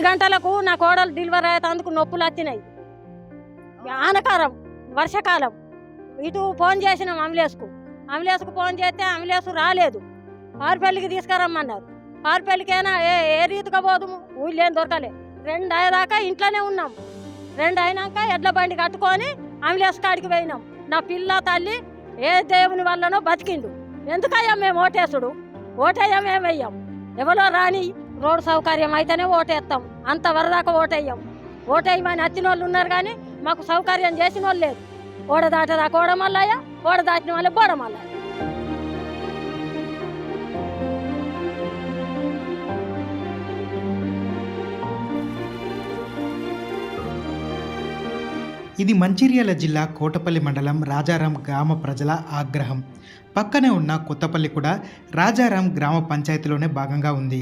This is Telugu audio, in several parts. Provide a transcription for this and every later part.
రెండు గంటలకు నా కోడలు డెలివరీ అయ్యేందుకు నొప్పులు వచ్చినాయి. ఆనకారం వర్షాకాలం. ఇటు ఫోన్ చేసినాం అంబులెన్స్కు అంబులెన్స్కు ఫోన్ చేస్తే అంబులెన్స్ రాలేదు. పారిపల్లికి తీసుకురమ్మన్నారు. పారిపల్లికైనా ఏ ఏ రీతిగా పోదుము? ఊళ్ళేం ఏం దొరకలే. రెండు అయ్యేదాకా ఇంట్లోనే ఉన్నాం. రెండు అయినాక ఎడ్ల బండి కట్టుకొని అంబులెన్స్ కాడికి పోయినాం. నా పిల్ల తల్లి ఏ దేవుని వల్లనో బతికిండు. ఎందుకయ్యా మేము ఓటేసుడు? ఓటేయ్యా మేము ఎవరో రాని రోడ్డు సౌకర్యం అయితేనే ఓటేస్తాం అంత వరదాకా ఓటేయ్యాం. ఓటేయమని వచ్చిన వాళ్ళు ఉన్నారు కానీ మాకు సౌకర్యం చేసిన వాళ్ళు లేదు ఓడ దాటదాకా ఓడమల్లయ్య ఓడ దాటిన వాళ్ళే బోడమల్లయ్య ఇది మంచిర్యాల జిల్లా కోటపల్లి మండలం రాజారాం గ్రామ ప్రజల ఆగ్రహం. పక్కనే ఉన్న కొత్తపల్లి కూడా రాజారాం గ్రామ పంచాయతీలోనే భాగంగా ఉంది.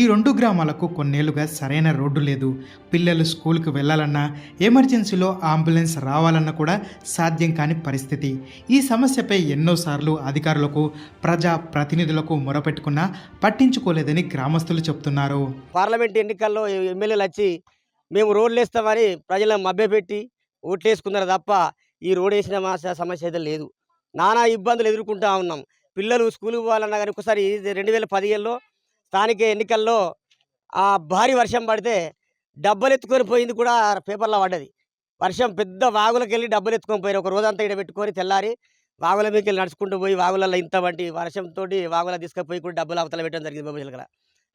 ఈ రెండు గ్రామాలకు కొన్నేళ్ళుగా సరైన రోడ్డు లేదు. పిల్లలు స్కూల్కి వెళ్ళాలన్నా ఎమర్జెన్సీలో అంబులెన్స్ రావాలన్నా కూడా సాధ్యం కాని పరిస్థితి. ఈ సమస్యపై ఎన్నోసార్లు అధికారులకు ప్రజా ప్రతినిధులకు మొరపెట్టుకున్నా పట్టించుకోలేదని గ్రామస్తులు చెప్తున్నారు. పార్లమెంట్ ఎన్నికల్లో ఎమ్మెల్యేలు వచ్చి మేము రోడ్లు వేస్తామని ప్రజలను మభ్యపెట్టి ఓట్లేసుకున్నారు తప్ప ఈ రోడ్ వేసిన సమస్య అయితే లేదు. నానా ఇబ్బందులు ఎదుర్కొంటూ ఉన్నాం. పిల్లలు స్కూల్కి పోవాలన్నా కానీ ఒకసారి రెండు వేల పదిహేనులో స్థానిక ఎన్నికల్లో ఆ భారీ వర్షం పడితే డబ్బలు ఎత్తుకొని పోయింది కూడా పేపర్లో పడ్డది. వర్షం పెద్ద వాగులకు వెళ్ళి డబ్బులు ఎత్తుకొని పోయారు. ఒక రోజంతా ఇక్కడ పెట్టుకొని తెల్లారి వాగుల మీదకి వెళ్ళి నడుచుకుంటూ పోయి వాగులలో ఇంత వంటి వర్షంతో వాగుల తీసుకుపోయి కూడా డబ్బులు అవతల పెట్టడం జరిగింది బొమ్మల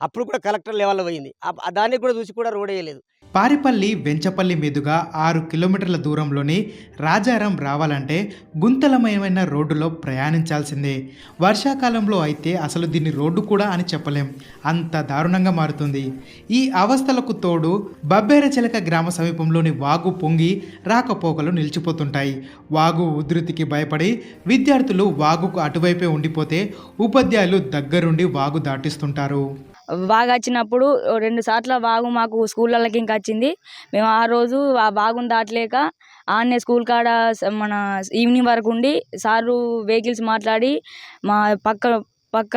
అప్పుడు కూడా కలెక్టర్ లెవెల్లో పోయింది. దాన్ని కూడా చూసి కూడా రోడ్ వేయలేదు. పారిపల్లి వెంచపల్లి మీదుగా ఆరు కిలోమీటర్ల దూరంలోని రాజారాం రావాలంటే గుంతలమయమైన రోడ్డులో ప్రయాణించాల్సిందే. వర్షాకాలంలో అయితే అసలు దీన్ని రోడ్డు కూడా అని చెప్పలేం. అంత దారుణంగా మారుతుంది. ఈ అవస్థలకు తోడు బబ్బేరచిలక గ్రామ సమీపంలోని వాగు పొంగి రాకపోకలు నిలిచిపోతుంటాయి. వాగు ఉధృతికి భయపడి విద్యార్థులు వాగుకు అటువైపే ఉండిపోతే ఉపాధ్యాయులు దగ్గరుండి వాగు దాటిస్తుంటారు. బాగా వచ్చినప్పుడు రెండు సార్ల బాగు మాకు స్కూళ్ళకి ఇంకా వచ్చింది. మేము ఆ రోజు ఆ బాగుని దాటలేక ఆన్నే స్కూల్ కాడ మన ఈవినింగ్ వరకు ఉండి సారు వెహికల్స్ మాట్లాడి మా పక్క పక్క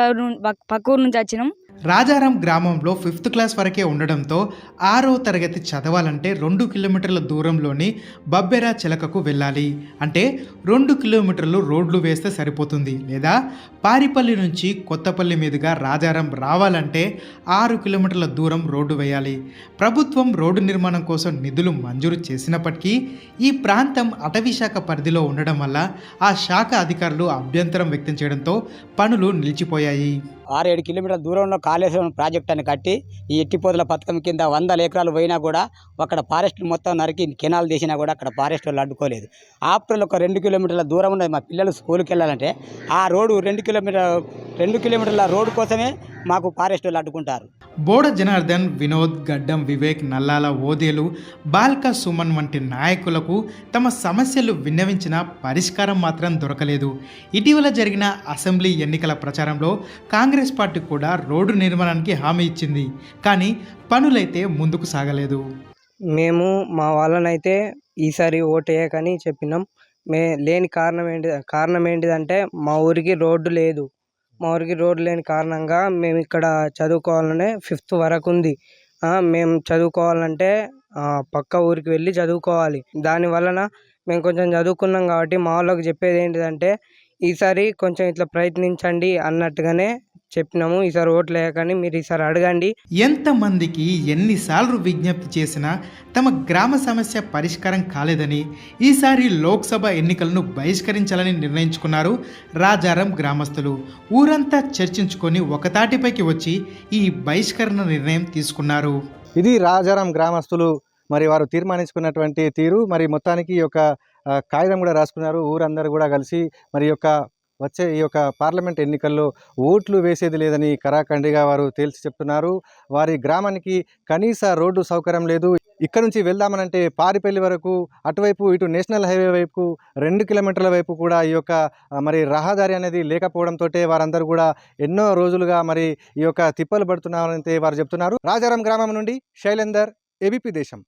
పక్క ఊరు నుంచి వచ్చినాం. రాజారాం గ్రామంలో ఫిఫ్త్ క్లాస్ వరకే ఉండడంతో ఆరో తరగతి చదవాలంటే రెండు కిలోమీటర్ల దూరంలోని బబ్బెరా చిలకకు వెళ్ళాలి. అంటే రెండు కిలోమీటర్లు రోడ్లు వేస్తే సరిపోతుంది. లేదా పారిపల్లి నుంచి కొత్తపల్లి మీదుగా రాజారాం రావాలంటే ఆరు కిలోమీటర్ల దూరం రోడ్డు వేయాలి. ప్రభుత్వం రోడ్డు నిర్మాణం కోసం నిధులు మంజూరు చేసినప్పటికీ ఈ ప్రాంతం అటవీ శాఖ పరిధిలో ఉండడం వల్ల ఆ శాఖ అధికారులు అభ్యంతరం వ్యక్తం చేయడంతో పనులు నిలిచిపోయాయి. ఆరు ఏడు కిలోమీటర్ల దూరంలో కాళేశ్వరం ప్రాజెక్ట్ అని కట్టి ఈ ఎట్టిపోతుల పథకం కింద వందల ఎకరాలు పోయినా కూడా అక్కడ ఫారెస్ట్ మొత్తం నరికి కెనాల్ తీసినా కూడా అక్కడ ఫారెస్ట్ వాళ్ళు అడ్డుకోలేదు. ఆఫ్టర్ ఒక రెండు కిలోమీటర్ల దూరం ఉన్నది మా పిల్లలు స్కూల్కి వెళ్ళాలంటే ఆ రోడ్డు రెండు కిలోమీటర్ రెండు కిలోమీటర్ల రోడ్డు కోసమే మాకు ఫారెస్ట్ వాళ్ళు అడ్డుకుంటారు. బోడ జనార్దన్ వినోద్ గడ్డం వివేక్ నల్లాల ఓదేలు బాల్క సుమన్ వంటి నాయకులకు తమ సమస్యలు విన్నవించిన పరిష్కారం మాత్రం దొరకలేదు. ఇటీవల జరిగిన అసెంబ్లీ ఎన్నికల ప్రచారంలో కాంగ్రెస్ పార్టీ కూడా రోడ్డు నిర్మాణానికి హామీ ఇచ్చింది. కానీ పనులైతే ముందుకు సాగలేదు. మేము మా వాళ్ళనైతే ఈసారి ఓటేయకని చెప్పినాం. మే లేని కారణం ఏంటి కారణం ఏంటిదంటే మా ఊరికి రోడ్డు లేదు. మా ఊరికి రోడ్ లేని కారణంగా మేము ఇక్కడ చదువుకోవాలనే ఫిఫ్త్ వరకు ఉంది. మేము చదువుకోవాలంటే పక్క ఊరికి వెళ్ళి చదువుకోవాలి. దాని వలన మేము కొంచెం చదువుకున్నాం కాబట్టి మా వాళ్ళకి చెప్పేది ఏంటిదంటే ఈసారి కొంచెం ఇట్లా ప్రయత్నించండి అన్నట్టుగానే చెప్పినాము. ఈసారి ఓట్లు వేయకండి మీరు ఈసారి అడగండి. ఎంతమందికి ఎన్నిసార్లు విజ్ఞప్తి చేసినా తమ గ్రామ సమస్య పరిష్కారం కాలేదని ఈసారి లోక్సభ ఎన్నికలను బహిష్కరించాలని నిర్ణయించుకున్నారు రాజారం గ్రామస్తులు. ఊరంతా చర్చించుకొని ఒకతాటిపైకి వచ్చి ఈ బహిష్కరణ నిర్ణయం తీసుకున్నారు. ఇది రాజారాం గ్రామస్తులు మరి వారు తీర్మానించుకున్నటువంటి తీరు మరి మొత్తానికి ఈ యొక్క ఆ, కాగితం కూడా రాసుకున్నారు. ఊరందరూ కూడా కలిసి మరి యొక్క వచ్చే ఈ యొక్క పార్లమెంట్ ఎన్నికల్లో ఓట్లు వేసేది లేదని కరాఖండిగా వారు తేల్చి చెప్తున్నారు. వారి గ్రామానికి కనీస రోడ్డు సౌకర్యం లేదు. ఇక్కడ నుంచి వెళ్దామనంటే పారిపల్లి వరకు అటువైపు ఇటు నేషనల్ హైవే వైపు రెండు కిలోమీటర్ల వైపు కూడా ఈ యొక్క మరి రహదారి అనేది లేకపోవడంతో వారందరూ కూడా ఎన్నో రోజులుగా మరి ఈ యొక్క తిప్పలు పడుతున్నారని వారు చెప్తున్నారు. రాజారాం గ్రామం నుండి శైలేందర్ ఏబీపీ దేశం.